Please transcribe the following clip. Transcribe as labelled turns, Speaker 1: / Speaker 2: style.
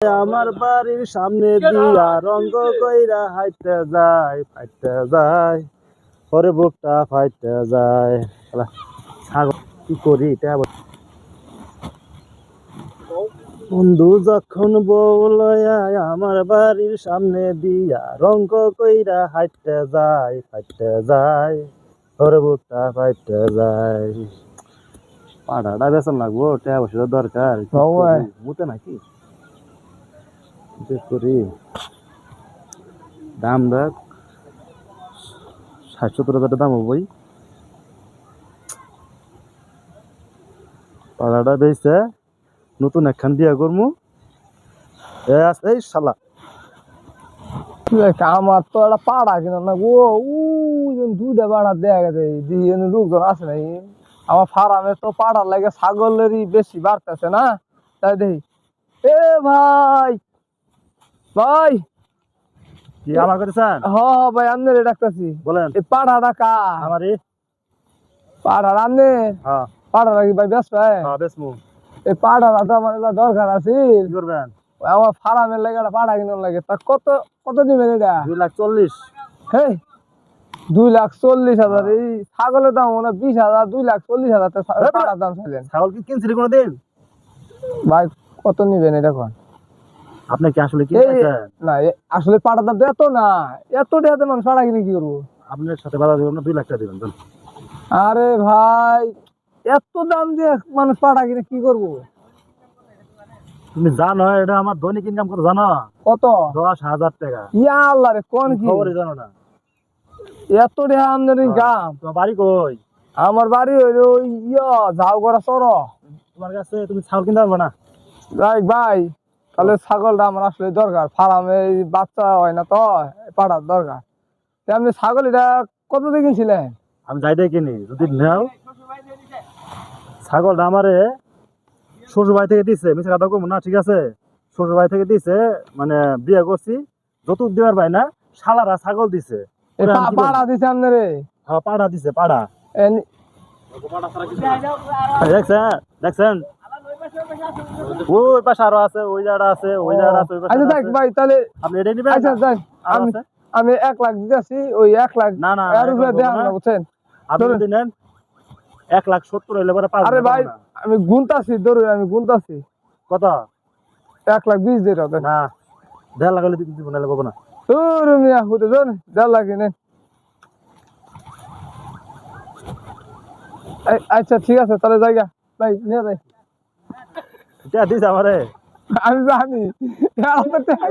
Speaker 1: আমার বাড়ির সামনে দিয়া রঙ্গ কইরা হাইতে যায় ফাইতে যায় পরে বুকটা ফাইতে যায়। ছাগল কি করি এটা বন্ধু যখন বউলয়া আমার বাড়ির সামনে দিয়া রঙ্গ কইরা হাইতে যায় ফাইতে যায় পরে বুকটা ফাইতে যায়। পাড়াটা বেতন লাগবো টাকা পয়সা দরকার? মুতে নাকি? যে করি দাম দেখ ষাট সত্তর হাজার দাম হবই পাড়াটা বেচছে নতুন একখান বিয়া করমু। এ এই শালা।
Speaker 2: আমার তো একটা পাড়া কিনা না ও দুইটা পাড়া দেখা গেছে দিয়ে লোকজন আছে নাই। আমার ফার্মে তো পাড়ার লাগে ছাগলেরই বেশি বাড়তেছে না, তাই দেখি। এ ভাই ভাই।
Speaker 1: কি আমার চান
Speaker 2: হ হ ভাই আমনের ডাকতেছি।
Speaker 1: বলেন।
Speaker 2: এই পাড়াটা কা পাড়ার আমনে
Speaker 1: হ্যাঁ।
Speaker 2: পাড়াটা কি ভাই ব্যস্ত ভাই
Speaker 1: হ্যাঁ বেসমু
Speaker 2: এই পাড়াটা তো আমার এলা দরকার আছে।
Speaker 1: কি করবেন?
Speaker 2: আমার ফার্মের লাগে একটা পাড়া কিনার লাগে। তা কত কত নিবেন এটা?
Speaker 1: দুই লাখ চল্লিশ।
Speaker 2: হেই দুই লাখ চল্লিশ হাজার। এই ছাগলের দাম মনে হয় বিশ হাজার দুই লাখ চল্লিশ হাজার। পাড়ার দাম
Speaker 1: ছাগল কি কিনছিলি কোনোদিন?
Speaker 2: ভাই কত নিবেন এটা কোন
Speaker 1: আপনি কি আসলে কি
Speaker 2: না আসলে তো এত না এত টাকাতে মানুষ পাড়া কিনে কি করব?
Speaker 1: আপনার সাথে বাধা দেবেন না দুই লাখ টাকা দেবেন।
Speaker 2: আরে ভাই এত দাম দিয়ে মানুষ পাড়া কিনে কি করব?
Speaker 1: তুমি জানো এটা আমার দৈনিক ইনকাম কত জানো?
Speaker 2: কত?
Speaker 1: দশ হাজার টাকা।
Speaker 2: ইয়া আল্লাহ রে কোন কি?
Speaker 1: খবরই জানো না।
Speaker 2: এত টাকা আমদানি গাম
Speaker 1: তোমার বাড়ি কই?
Speaker 2: আমার বাড়ি হইল ইয়া যাও করা চর
Speaker 1: তোমার কাছে তুমি ছাগল কিনতে পারবে না?
Speaker 2: ভাই ভাই তাহলে ছাগলটা আমার আসলে দরকার। ফার্মে বাচ্চা হয় না তো পাড়ার দরকার। আপনি ছাগল এটা কত দিয়ে কিনছিলেন?
Speaker 1: আমি যাইতে কিনি যদি নেও। ছাগলটা আমারে শ্বশুর বাড়ি থেকে দিছে মিশে কথা কমু না ঠিক আছে? শ্বশুর বাড়ি থেকে দিছে মানে বিয়ে করছি যতটুক দেওয়ার ভাই না শালারা ছাগল দিছে।
Speaker 2: পাড়া দিছে আপনারে
Speaker 1: হ্যাঁ পাড়া দিছে পাড়া। দেখছেন দেখছেন? ওই পাশে আরও আছে ওই জায়গা আছে ওই জায়গা আছে ওই পাশে
Speaker 2: আচ্ছা দেখ ভাই তাহলে
Speaker 1: আপনি নিবেন
Speaker 2: আচ্ছা আমি
Speaker 1: আছে?
Speaker 2: আমি এক লাখ দিতেছি ওই এক লাখ
Speaker 1: না না
Speaker 2: দেওয়া
Speaker 1: বলব না।
Speaker 2: না বুঝছেন?
Speaker 1: আপনি যদি নেন লাখ সত্তর হইলে পরে পাঁচ
Speaker 2: আরে ভাই আমি গুনতাছি ধরুন আমি গুনতাছি।
Speaker 1: কত?
Speaker 2: এক লাখ বিশ দিয়ে রাখবেন
Speaker 1: না দেড় লাখ হলে দিব নাহলে পাবো না।
Speaker 2: তোর মিয়া হতে দেন দেড় লাখ নেন। আচ্ছা ঠিক আছে তাহলে জায়গা। ভাই নিয়ে যাই।
Speaker 1: এটা দিস আমারে
Speaker 2: আমি জানি